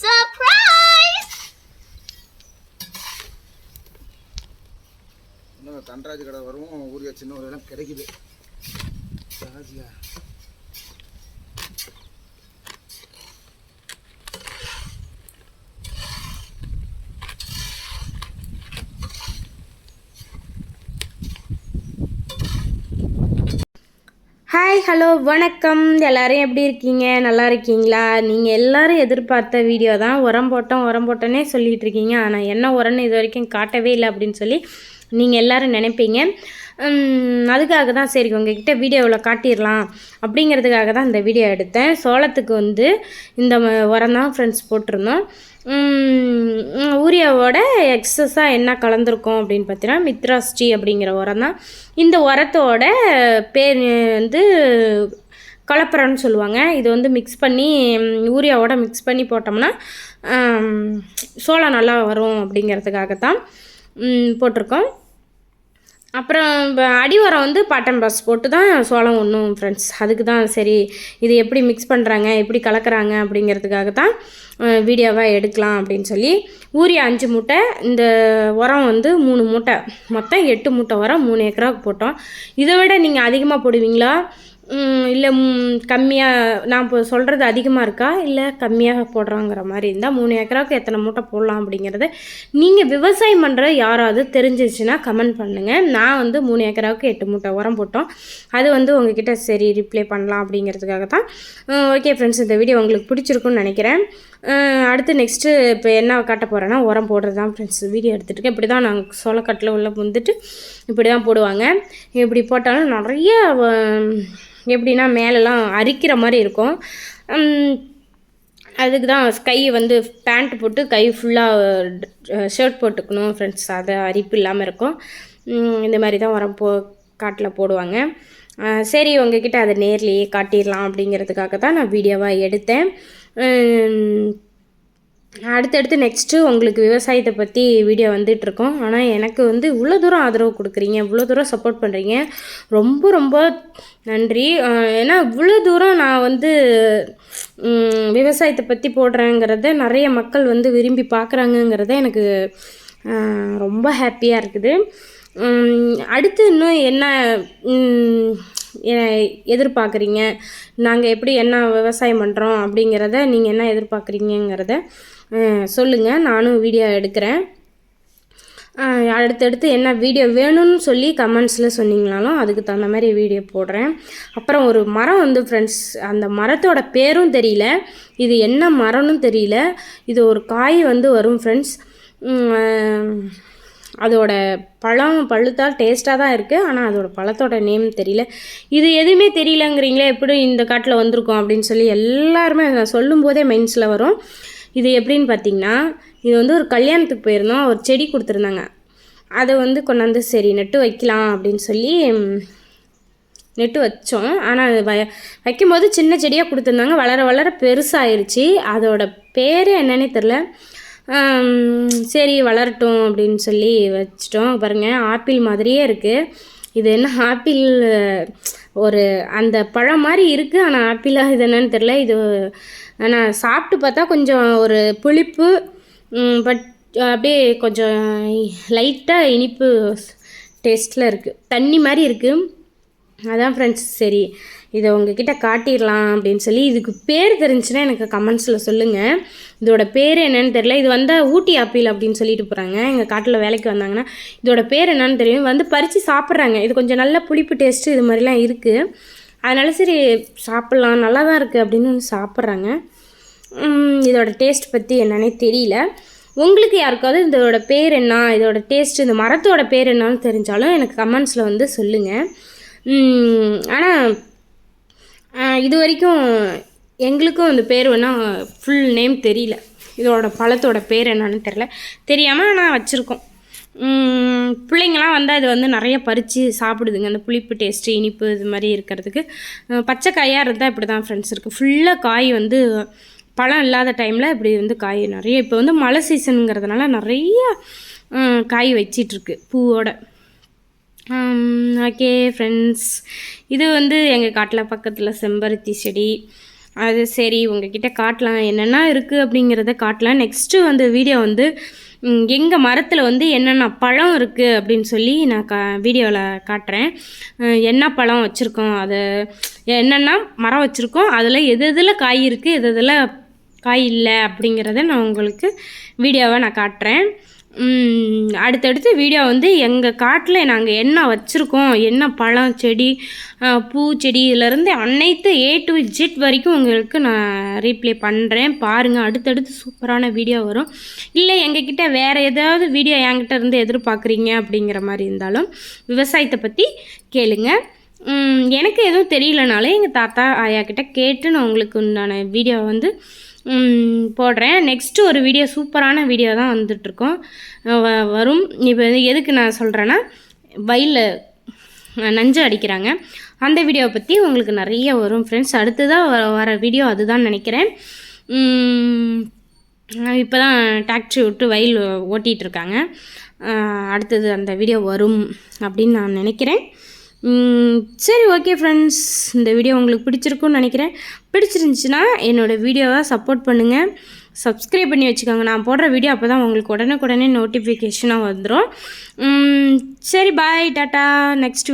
Surprise இன்னும் தண்டராஜ் கடை வரும். ஊரியா சின்ன ஒரு இடம் கிடைக்குது. ராஜியா. ஹாய் ஹலோ வணக்கம். எல்லாரும் எப்படி இருக்கீங்க? நல்லா இருக்கீங்களா? நீங்கள் எல்லாரும் எதிர்பார்த்த வீடியோ தான். உரம் போட்டோம் உரம் போட்டோன்னே சொல்லிட்டு இருக்கீங்க. ஆனால் என்ன உரம்னு இது வரைக்கும் காட்டவே இல்லை அப்படின்னு சொல்லி நீங்கள் எல்லாரும் நினைப்பீங்க. அதுக்காக தான் சரி உங்ககிட்ட வீடியோவில் காட்டிடலாம் அப்படிங்கிறதுக்காக தான் இந்த வீடியோ எடுத்தேன். சோளத்துக்கு வந்து இந்த உரம் தான் ஃப்ரெண்ட்ஸ் போட்டிருந்தோம். ஊரியாவோட யூரியாவோட எக்ஸஸாக என்ன கலந்துருக்கோம் அப்படின்னு பார்த்தீங்கன்னா மித்ராஸ்டி அப்படிங்கிற உரம் தான். இந்த உரத்தோட பேர் வந்து கலப்பரம்னு சொல்லுவாங்க. இது வந்து மிக்ஸ் பண்ணி யூரியாவோட மிக்ஸ் பண்ணி போட்டோம்னா சோளம் நல்லா வரும் அப்படிங்கிறதுக்காக தான் போட்டிருக்கோம். அப்புறம் இப்போ அடி வந்து பாட்டன் பாஸ் போட்டு தான் சோளம் ஒன்றும் ஃப்ரெண்ட்ஸ் அதுக்கு தான் சரி இது எப்படி மிக்ஸ் பண்ணுறாங்க எப்படி கலக்கிறாங்க அப்படிங்கிறதுக்காக தான் வீடியோவாக எடுக்கலாம் அப்படின்னு சொல்லி ஊரிய அஞ்சு மூட்டை இந்த உரம் வந்து மூணு மூட்டை மொத்தம் எட்டு மூட்டை உரம் மூணு ஏக்கராவுக்கு போட்டோம். இதை விட நீங்கள் அதிகமாக போடுவீங்களா? இல்லை கம்மியாக நான் இப்போ சொல்கிறது அதிகமாக இருக்கா? இல்லை கம்மியாக போடுறாங்கிற மாதிரி இருந்தால் மூணு ஏக்கராவுக்கு எத்தனை மூட்டை போடலாம் அப்படிங்கிறத நீங்கள் விவசாயம் பண்ணுற யாராவது தெரிஞ்சிச்சுன்னா கமெண்ட் பண்ணுங்கள் நான் வந்து மூணு ஏக்கராவுக்கு எட்டு மூட்டை உரம் போட்டோம். அது வந்து உங்ககிட்ட சரி ரிப்ளை பண்ணலாம் அப்படிங்கிறதுக்காக தான் ஓகே ஃப்ரெண்ட்ஸ் இந்த வீடியோ உங்களுக்கு பிடிச்சிருக்குன்னு நினைக்கிறேன். அடுத்து நெக்ஸ்ட்டு இப்போ என்ன காட்ட போகிறேன்னா உரம் போடுறது தான் ஃப்ரெண்ட்ஸ் வீடியோ எடுத்துகிட்டு இப்படி தான் நாங்கள் சோளக்கட்டில் உள்ளே வந்துட்டு இப்படி தான் போடுவாங்க. இப்படி போட்டாலும் நிறைய எப்படின்னா மேலெலாம் அரிக்கிற மாதிரி இருக்கும். அதுக்கு தான் கை வந்து பேண்ட் போட்டு கை ஃபுல்லாக ஷர்ட் போட்டுக்கணும் ஃப்ரெண்ட்ஸ் அது அரிப்பு இல்லாமல் இருக்கும். இந்த மாதிரி தான் உரம் போ காட்டில் போடுவாங்க. சரி உங்ககிட்ட அதை நேர்லேயே காட்டிடலாம் அப்படிங்கிறதுக்காக தான் நான் வீடியோவாக எடுத்தேன். அடுத்தடுத்து நெக்ஸ்ட்டு உங்களுக்கு விவசாயத்தை பற்றி வீடியோ வந்துட்டுருக்கோம். ஆனால் எனக்கு வந்து இவ்வளோ தூரம் ஆதரவு கொடுக்குறீங்க இவ்வளோ தூரம் சப்போர்ட் பண்ணுறீங்க ரொம்ப ரொம்ப நன்றி. ஏன்னா இவ்வளோ தூரம் நான் வந்து விவசாயத்தை பற்றி போடுறேங்கிறத நிறைய மக்கள் வந்து விரும்பி பார்க்குறாங்கங்கிறத எனக்கு ரொம்ப ஹாப்பியாக இருக்குது. அடுத்து இன்னும் என்ன எதிர்பார்க்குறீங்க? நாங்கள் எப்படி என்ன விவசாயம் பண்ணுறோம் அப்படிங்கிறத நீங்கள் என்ன எதிர்பார்க்குறீங்கிறத சொல்லுங்கள் நானும் வீடியோ எடுக்கிறேன். அடுத்தடுத்து என்ன வீடியோ வேணும்னு சொல்லி கமெண்ட்ஸில் சொன்னீங்கனாலும் அதுக்கு தகுந்த மாதிரி வீடியோ போடுறேன். அப்புறம் ஒரு மரம் வந்து ஃப்ரெண்ட்ஸ் அந்த மரத்தோட பேரும் தெரியல. இது என்ன மரம்னு தெரியல. இது ஒரு காய் வந்து வரும் ஃப்ரெண்ட்ஸ் அதோட பழம் பழுத்தால் டேஸ்ட்டாக தான் இருக்குது ஆனால் அதோட பழத்தோட நேம் தெரியல. இது எதுவுமே தெரியலங்கிறீங்களே எப்படி இந்த காட்டில் வந்திருக்கோம் அப்படின்னு சொல்லி எல்லாருமே நான் சொல்லும்போதே மைண்ட்ஸில் வரும். இது எப்படின்னு பார்த்தீங்கன்னா இது வந்து ஒரு கல்யாணத்துக்கு போயிருந்தோம். ஒரு செடி கொடுத்துருந்தாங்க. அதை வந்து கொண்டாந்து சரி நட்டு வைக்கலாம் அப்படின்னு சொல்லி நெட்டு வச்சோம். ஆனால் அது வ வைக்கும்போது சின்ன செடியாக கொடுத்துருந்தாங்க. வளர வளர பெருசாகிருச்சு அதோட பேர் என்னன்னே தெரில சரி வளரட்டும் அப்படின்னு சொல்லி வச்சிட்டோம். பாருங்கள் ஆப்பிள் மாதிரியே இருக்குது இது என்ன ஆப்பிள்? ஒரு அந்த பழம் மாதிரி இருக்குது ஆனால் ஆப்பிளாக இது என்னன்னு தெரில இது ஆனால் சாப்பிட்டு பார்த்தா கொஞ்சம் ஒரு புளிப்பு பட் அப்படியே கொஞ்சம் லைட்டாக இனிப்பு டேஸ்ட்டில் இருக்குது தண்ணி மாதிரி இருக்குது அதான் ஃப்ரெண்ட்ஸ் சரி. இதை உங்ககிட்ட காட்டிடலாம் அப்படின்னு சொல்லி இதுக்கு பேர் தெரிஞ்சுன்னா எனக்கு கமெண்ட்ஸில் சொல்லுங்கள் இதோட பேர் என்னன்னு தெரியல. இது வந்து ஊட்டி ஆப்பிள் அப்படின்னு சொல்லிட்டு போகிறாங்க எங்கள் காட்டில் வேலைக்கு வந்தாங்கன்னா இதோட பேர் என்னன்னு தெரியும். வந்து பறித்து சாப்பிட்றாங்க. இது கொஞ்சம் நல்ல புளிப்பு டேஸ்ட்டு இது மாதிரிலாம் இருக்குது அதனால சரி சாப்பிட்லாம். நல்லா தான் இருக்குது அப்படின்னு சாப்பிட்றாங்க. இதோட டேஸ்ட் பற்றி என்னன்னே தெரியல. உங்களுக்கு யாருக்காவது இதோட பேர் என்ன இதோட டேஸ்ட் இந்த மரத்தோட பேர் என்னன்னு தெரிஞ்சாலும் எனக்கு கமெண்ட்ஸில் வந்து சொல்லுங்கள் ஆனால் இது வரைக்கும் எங்களுக்கும் அந்த பேர் வேணால் ஃபுல் நேம் தெரியல. இதோட பழத்தோட பேர் என்னன்னு தெரில தெரியாமல் நான் வச்சுருக்கோம். பிள்ளைங்களாம் வந்தால் இது வந்து நிறைய பறித்து சாப்பிடுதுங்க. அந்த புளிப்பு டேஸ்ட்டு இனிப்பு இது மாதிரி இருக்கிறதுக்கு. பச்சை காயாக இருந்தால் இப்படி தான் ஃப்ரெண்ட்ஸ் இருக்குது ஃபுல்லாக காய் வந்து பழம் இல்லாத டைமில் இப்படி வந்து காய் நிறைய. இப்போ வந்து மழை சீசனுங்கிறதுனால நிறைய காய் வச்சிட்ருக்கு பூவோட. ஓகே ஃப்ரெண்ட்ஸ் இது வந்து எங்கள் காட்டில் பக்கத்தில் செம்பருத்தி செடி. அது சரி உங்ககிட்ட காட்டலாம். என்னென்ன இருக்குது அப்படிங்கிறத காட்டலாம். நெக்ஸ்ட்டு வந்து வீடியோ வந்து எங்கள் மரத்தில் வந்து என்னென்ன பழம் இருக்குது அப்படின்னு சொல்லி நான் கா வீடியோவில் காட்டுறேன். என்ன பழம் வச்சுருக்கோம் அது என்னென்னா மரம் வச்சுருக்கோம் அதில் எது எதில் காய் இருக்குது எது எதில் காய் இல்லை அப்படிங்கிறத நான் உங்களுக்கு வீடியோவை நான் காட்டுறேன். அடுத்தடுத்து வீடியோ வந்து எங்கள் காட்டில் நாங்கள் என்ன வச்சுருக்கோம் என்ன பழம் செடி பூ செடி இதிலேருந்து அனைத்து ஏ டு ஜெட் வரைக்கும் உங்களுக்கு நான் ரீப்ளே பண்ணுறேன் பாருங்கள் அடுத்தடுத்து சூப்பரான வீடியோ வரும். இல்லை எங்ககிட்ட வேறு ஏதாவது வீடியோ என்கிட்ட இருந்து எதிர்பார்க்குறீங்க அப்படிங்கிற மாதிரி இருந்தாலும் விவசாயத்தை பற்றி கேளுங்க. எனக்கு எதுவும் தெரியலனாலும் எங்கள் தாத்தா ஆயா கிட்ட கேட்டு நான் உங்களுக்கு உண்டான வீடியோ வந்து போடுறேன். நெக்ஸ்ட்டு ஒரு வீடியோ சூப்பரான வீடியோ தான் வந்துட்ருக்கோம் வ வரும். இப்போ எதுக்கு நான் சொல்கிறேன்னா வயலில் நஞ்சு அடிக்கிறாங்க. அந்த வீடியோவை பற்றி உங்களுக்கு நிறைய வரும் ஃப்ரெண்ட்ஸ் அடுத்ததாக வர வர வீடியோ அதுதான் நினைக்கிறேன். இப்போ தான் டாக்ஸி விட்டு வயல் ஓட்டிகிட்டு இருக்காங்க அடுத்தது அந்த வீடியோ வரும் அப்படின்னு நான் நினைக்கிறேன். சரி ஓகே ஃப்ரெண்ட்ஸ் இந்த வீடியோ உங்களுக்கு பிடிச்சிருக்குன்னு நினைக்கிறேன். பிடிச்சிருந்துச்சுன்னா என்னோடய வீடியோவை சப்போர்ட் பண்ணுங்கள் சப்ஸ்கிரைப் பண்ணி வச்சுக்கோங்க. நான் போடுற வீடியோ அப்போ தான் உங்களுக்கு உடனுக்குடனே நோட்டிஃபிகேஷனாக வந்துடும் சரி பாய் டாட்டா. நெக்ஸ்ட்